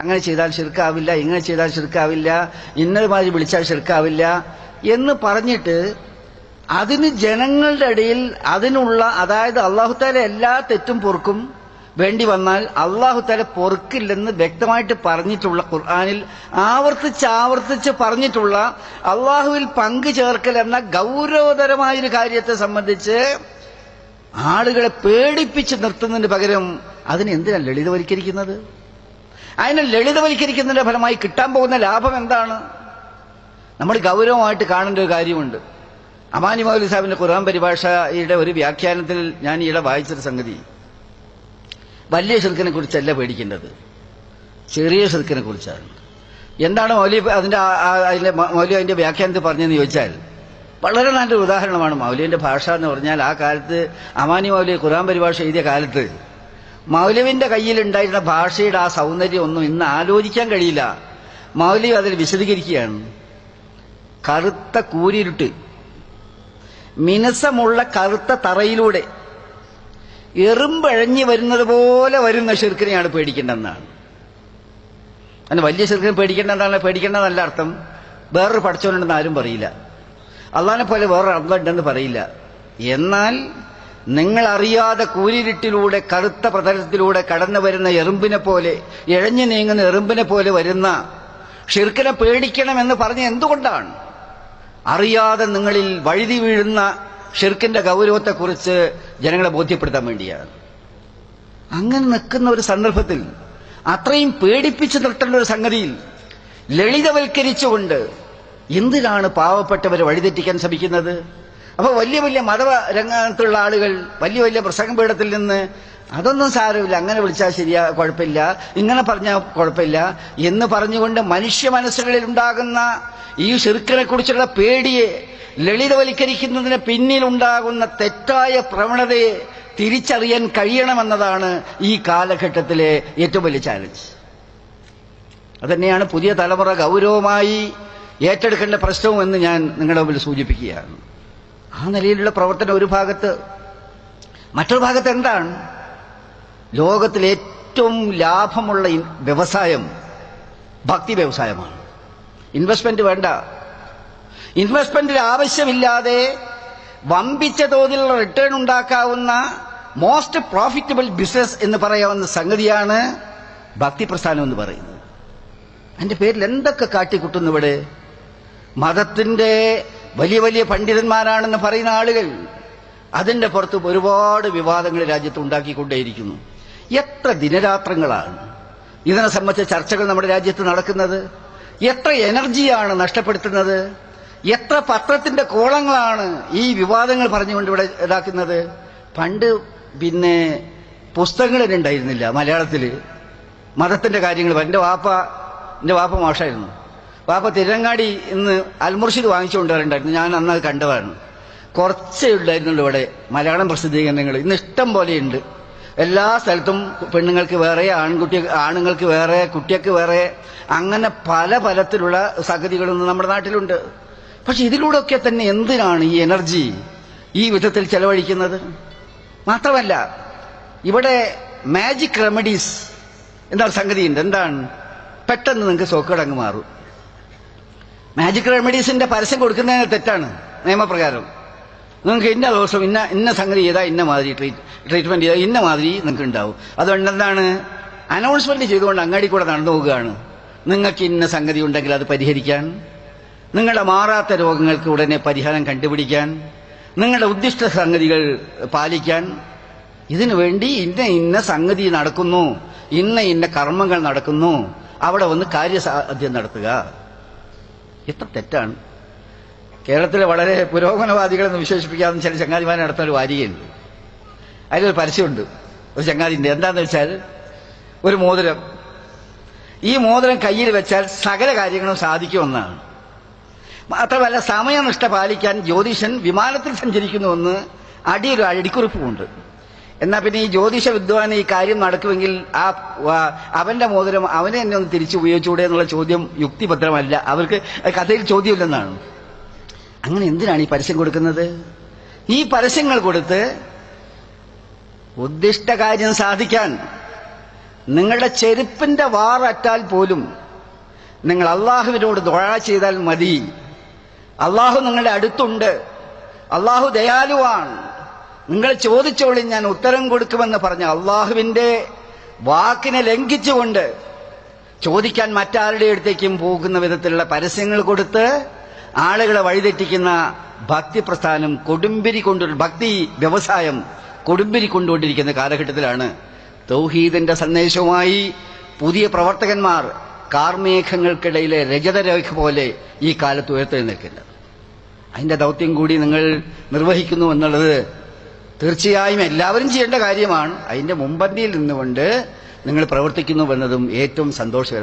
അങ്ങനെ ചെയ്താൽ ശിർക്കാവില്ല ഇങ്ങനെ ചെയ്താൽ ശിർക്കാവില്ല ഇന്നതുമാതിരി വിളിച്ചാൽ ശിർക്കാവില്ല എന്ന് പറഞ്ഞിട്ട് അതിന് ജനങ്ങളുടെ ഇടയിൽ അതിനുള്ള അതായത് അള്ളാഹുത്താല എല്ലാ തെറ്റും പൊറുക്കും വേണ്ടി വന്നാൽ അള്ളാഹുത്താല പൊറുക്കില്ലെന്ന് വ്യക്തമായിട്ട് പറഞ്ഞിട്ടുള്ള ഖുർആാനിൽ ആവർത്തിച്ച് ആവർത്തിച്ച് പറഞ്ഞിട്ടുള്ള അള്ളാഹുവിൽ പങ്കു ചേർക്കൽ എന്ന ഗൗരവതരമായൊരു കാര്യത്തെ സംബന്ധിച്ച് ആളുകളെ പേടിപ്പിച്ച് നിർത്തുന്നതിന് പകരം അതിനെന്തിനാണ് ലളിതവൽക്കരിക്കുന്നത്? അതിനെ ലളിതവൽക്കരിക്കുന്നതിന്റെ ഫലമായി കിട്ടാൻ പോകുന്ന ലാഭം എന്താണ്? നമ്മൾ ഗൗരവമായിട്ട് കാണേണ്ട ഒരു കാര്യമുണ്ട്. അമാനി മൗലി സാഹിബിന്റെ ഖുർആൻ പരിഭാഷയുടെ ഒരു വ്യാഖ്യാനത്തിൽ ഞാൻ ഈയിടെ വായിച്ചൊരു സംഗതി. വലിയ ഷിർക്കിനെ കുറിച്ചല്ല പേടിക്കേണ്ടത്. ചെറിയ ഷിർക്കിനെ കുറിച്ചാണ്. എന്താണ് മൗലി അതിന്റെ അതിന്റെ മൗലി അതിന്റെ വ്യാഖ്യാനത്തിൽ പറഞ്ഞതെന്ന് ചോദിച്ചാൽ വളരെ നല്ലൊരു ഉദാഹരണമാണ് മൗലിയുടെ ഭാഷ എന്ന് പറഞ്ഞാൽ ആ കാലത്ത് അമാനി മൗലി ഖുർആൻ പരിഭാഷ എഴുതിയ കാലത്ത് മൗലവിന്റെ കയ്യിലുണ്ടായിരുന്ന ഭാഷയുടെ ആ സൗന്ദര്യം ഒന്നും ഇന്ന് ആലോചിക്കാൻ കഴിയില്ല. മൗലി അതിൽ വിശദീകരിക്കുകയാണ്. കറുത്ത കൂരിരുട്ട്. മിനുസമുള്ള കറുത്ത തറയിലൂടെ എറുമ്പഴഞ്ഞു വരുന്നത് പോലെ വരുന്ന ശിർക്കിനെയാണ് പേടിക്കേണ്ടതെന്നാണ്. അങ്ങനെ വലിയ ഷിർക്കിനെ പേടിക്കേണ്ടതാണ് പേടിക്കേണ്ടതല്ല അർത്ഥം. വേറൊരു പഠിച്ചവനുണ്ടെന്ന് ആരും പറയില്ല. അള്ളാനെ പോലെ വേറൊരു അള്ളുണ്ടെന്ന് പറയില്ല. എന്നാൽ നിങ്ങൾ അറിയാതെ കൂരിരുട്ടിലൂടെ കറുത്ത പ്രതലത്തിലൂടെ കടന്നു വരുന്ന എറുമ്പിനെ പോലെ ഇഴഞ്ഞു നീങ്ങുന്ന എറുമ്പിനെ പോലെ വരുന്ന ഷിർക്കിനെ പേടിക്കണമെന്ന് പറഞ്ഞ എന്തുകൊണ്ടാണ്? അറിയാതെ നിങ്ങളിൽ വഴുതി വീഴുന്ന ഷിർക്കിന്റെ ഗൗരവത്തെക്കുറിച്ച് ജനങ്ങളെ ബോധ്യപ്പെടുത്താൻ വേണ്ടിയാണ്. അങ്ങനെ നിൽക്കുന്ന ഒരു സന്ദർഭത്തിൽ അത്രയും പേടിപ്പിച്ചു നിർത്തേണ്ട ഒരു സംഗതിയിൽ ലളിതവൽക്കരിച്ചുകൊണ്ട് എന്തിനാണ് പാവപ്പെട്ടവരെ വഴിതെറ്റിക്കാൻ ശ്രമിക്കുന്നത്? അപ്പൊ വലിയ വലിയ മതവ രംഗത്തുള്ള ആളുകൾ വലിയ വലിയ പ്രസംഗപീഠത്തിൽ നിന്ന് അതൊന്നും സാരമില്ല. അങ്ങനെ വിളിച്ചാൽ ശരിയാ കുഴപ്പമില്ല. ഇങ്ങനെ പറഞ്ഞാൽ കുഴപ്പമില്ല. എന്ന് പറഞ്ഞുകൊണ്ട് മനുഷ്യ മനസ്സുകളിൽ ഉണ്ടാകുന്ന ഈ ചെറുക്കനെ കുറിച്ചുള്ള പേടിയെ ലളിതവൽക്കരിക്കുന്നതിന് പിന്നിലുണ്ടാകുന്ന തെറ്റായ പ്രവണതയെ തിരിച്ചറിയാൻ കഴിയണമെന്നതാണ് ഈ കാലഘട്ടത്തിലെ ഏറ്റവും വലിയ ചാലഞ്ച് അതുതന്നെയാണ് പുതിയ തലമുറ ഗൗരവമായി ഏറ്റെടുക്കേണ്ട പ്രശ്നവും എന്ന് ഞാൻ നിങ്ങളുടെ മുമ്പിൽ സൂചിപ്പിക്കുകയാണ്. ആ നിലയിലുള്ള പ്രവർത്തനം ഒരു ഭാഗത്ത്. മറ്റൊരു ഭാഗത്ത് എന്താണ്? ലോകത്തിലെ ഏറ്റവും ലാഭമുള്ള വ്യവസായം ഭക്തി വ്യവസായമാണ്. ഇൻവെസ്റ്റ്മെന്റ് വേണ്ട. ഇൻവെസ്റ്റ്മെന്റിൽ ആവശ്യമില്ലാതെ വമ്പിച്ച തോതിലുള്ള റിട്ടേൺ ഉണ്ടാക്കാവുന്ന മോസ്റ്റ് പ്രോഫിറ്റബിൾ ബിസിനസ് എന്ന് പറയാവുന്ന സംഗതിയാണ് ഭക്തി പ്രസ്ഥാനം എന്ന് പറയുന്നത്. അതിന്റെ പേരിൽ എന്തൊക്കെ കാട്ടിക്കുട്ടുന്നു ഇവിടെ? മതത്തിന്റെ വലിയ വലിയ പണ്ഡിതന്മാരാണെന്ന് പറയുന്ന ആളുകൾ അതിന്റെ പുറത്ത് ഒരുപാട് വിവാദങ്ങൾ രാജ്യത്ത് ഉണ്ടാക്കിക്കൊണ്ടേയിരിക്കുന്നു. എത്ര ദിനരാത്രങ്ങളാണ് ഇതിനെ സംബന്ധിച്ച ചർച്ചകൾ നമ്മുടെ രാജ്യത്ത് നടക്കുന്നത്? എത്ര എനർജിയാണ് നഷ്ടപ്പെടുത്തുന്നത്? എത്ര പത്രത്തിന്റെ കോളങ്ങളാണ് ഈ വിവാദങ്ങൾ പറഞ്ഞുകൊണ്ട് ഇവിടെ ഇതാക്കുന്നത്? പണ്ട് പിന്നെ പുസ്തകങ്ങൾ ഉണ്ടായിരുന്നില്ല മലയാളത്തിൽ മതത്തിന്റെ കാര്യങ്ങൾ എന്റെ വാപ്പ എന്റെ വാപ്പ മോശമായിരുന്നു വാപ്പ തിരങ്ങാടി ഇന്ന് അൽമുർഷിദ് വാങ്ങിച്ചുകൊണ്ടുവരണ്ടായിരുന്നു. ഞാൻ അന്ന് അത് കണ്ടതാണ്. കുറച്ചേ ഉണ്ടായിരുന്നുള്ളൂ ഇവിടെ മലയാളം പ്രസിദ്ധീകരണങ്ങൾ. ഇന്ന് ഇഷ്ടം പോലെയുണ്ട്. എല്ലാ സ്ഥലത്തും പെണ്ണുങ്ങൾക്ക് വേറെ ആൺകുട്ടി ആണുങ്ങൾക്ക് വേറെ കുട്ടികൾക്ക് വേറെ അങ്ങനെ പല പലത്തിലുള്ള സഗതികളും നമ്മുടെ നാട്ടിലുണ്ട്. പക്ഷെ ഇതിലൂടെയൊക്കെ തന്നെ എന്തിനാണ് ഈ എനർജി ഈ വിധത്തിൽ ചെലവഴിക്കുന്നത്? മാത്രമല്ല ഇവിടെ മാജിക് റെമഡീസ് എന്നൊരു സംഗതിയുണ്ട്. എന്താണ്? പെട്ടെന്ന് നിങ്ങൾക്ക് സോക്കേടങ്ങ് മാറും. മാജിക് റെമഡീസിന്റെ പരസ്യം കൊടുക്കുന്നതിന് തെറ്റാണ് നിയമപ്രകാരം. നിങ്ങൾക്ക് ഇന്ന ദിവസം ഇന്ന ഇന്ന സംഗതി ചെയ്താൽ ഇന്ന മാതിരി ട്രീറ്റ് ട്രീറ്റ്മെന്റ് ചെയ്താൽ ഇന്ന മാതിരി നിങ്ങൾക്ക് ഉണ്ടാവും. അതുകൊണ്ട് എന്താണ്? അനൗൺസ്മെന്റ് ചെയ്തുകൊണ്ട് അങ്ങാടി കൂടെ നടന്നു പോവുകയാണ്. നിങ്ങൾക്ക് ഇന്ന സംഗതി ഉണ്ടെങ്കിൽ അത് പരിഹരിക്കാൻ നിങ്ങളുടെ മാറാത്ത രോഗങ്ങൾക്ക് ഉടനെ പരിഹാരം കണ്ടുപിടിക്കാൻ നിങ്ങളുടെ ഉദ്ദിഷ്ട സംഗതികൾ പാലിക്കാൻ ഇതിനു വേണ്ടി ഇന്ന ഇന്ന സംഗതി നടക്കുന്നു ഇന്ന ഇന്ന കർമ്മങ്ങൾ നടക്കുന്നു അവിടെ വന്ന് കാര്യസാധ്യം നടത്തുക. എത്ര തെറ്റാണ്? കേരളത്തിലെ വളരെ പുരോഗമനവാദികളെന്ന് വിശേഷിപ്പിക്കാവുന്ന ചില ചങ്ങാതിമാരെ നടത്തുന്ന ഒരു വാരികയുണ്ട്. അതിലൊരു പരസ്യമുണ്ട്. ഒരു ചങ്ങാതിന്റെ എന്താന്ന് വെച്ചാൽ ഒരു മോതിരം. ഈ മോതിരം കയ്യിൽ വെച്ചാൽ സകല കാര്യങ്ങളും സാധിക്കുമെന്നാണ് മാത്രമല്ല സമയനിഷ്ഠ പാലിക്കാൻ ജ്യോതിഷൻ വിമാനത്തിൽ സഞ്ചരിക്കുന്നുവെന്ന് അടിയൊരു അടിക്കുറിപ്പുമുണ്ട്. എന്നാൽ പിന്നെ ഈ ജ്യോതിഷ വിദ്വാന് ഈ കാര്യം നടക്കുമെങ്കിൽ ആ അവന്റെ മോതിരം അവനെ എന്നെ ഒന്ന് തിരിച്ചു ഉപയോഗിച്ചുകൂടെ എന്നുള്ള ചോദ്യം യുക്തിഭദ്രമല്ല. അവർക്ക് കഥയിൽ ചോദ്യമില്ലെന്നാണ്. അങ്ങനെ എന്തിനാണ് ഈ പരസ്യം കൊടുക്കുന്നത്? ഈ പരസ്യങ്ങൾ കൊടുത്ത് ഉദ്ദിഷ്ട കാര്യം സാധിക്കാൻ നിങ്ങളുടെ ചെരുപ്പിന്റെ വാററ്റാൽ പോലും നിങ്ങൾ അള്ളാഹുവിനോട് ദുഴ ചെയ്താൽ മതി. അള്ളാഹു നിങ്ങളുടെ അടുത്തുണ്ട്. അള്ളാഹു ദയാലുവാണ്. നിങ്ങൾ ചോദിച്ചോളി ഞാൻ ഉത്തരം കൊടുക്കുമെന്ന് പറഞ്ഞ അള്ളാഹുവിന്റെ വാക്കിനെ ലംഘിച്ചുകൊണ്ട് ചോദിക്കാൻ മറ്റാരുടെ അടുത്തേക്കും പോകുന്ന വിധത്തിലുള്ള പരസ്യങ്ങൾ കൊടുത്ത് ആളുകളെ വഴിതെറ്റിക്കുന്ന ഭക്തി പ്രസ്ഥാനം കൊടുമ്പിരി കൊണ്ടു ഭക്തി വ്യവസായം കൊടുമ്പിരി കൊണ്ടുകൊണ്ടിരിക്കുന്ന കാലഘട്ടത്തിലാണ്. തൗഹീദിന്റെ സന്ദേശവുമായി പുതിയ പ്രവർത്തകന്മാർ കാർമേഘങ്ങൾക്കിടയിലെ രജതരേഖ പോലെ ഈ കാലത്ത് ഉയർത്തെഴുന്നേൽക്കുന്നത് അതിന്റെ ദൗത്യം കൂടി നിങ്ങൾ നിർവഹിക്കുന്നു എന്നുള്ളത് തീർച്ചയായും എല്ലാവരും ചെയ്യേണ്ട കാര്യമാണ്. അതിന്റെ മുമ്പന്തിയിൽ നിന്നുകൊണ്ട് നിങ്ങൾ പ്രവർത്തിക്കുന്നു എന്നതും ഏറ്റവും സന്തോഷകരമാണ്.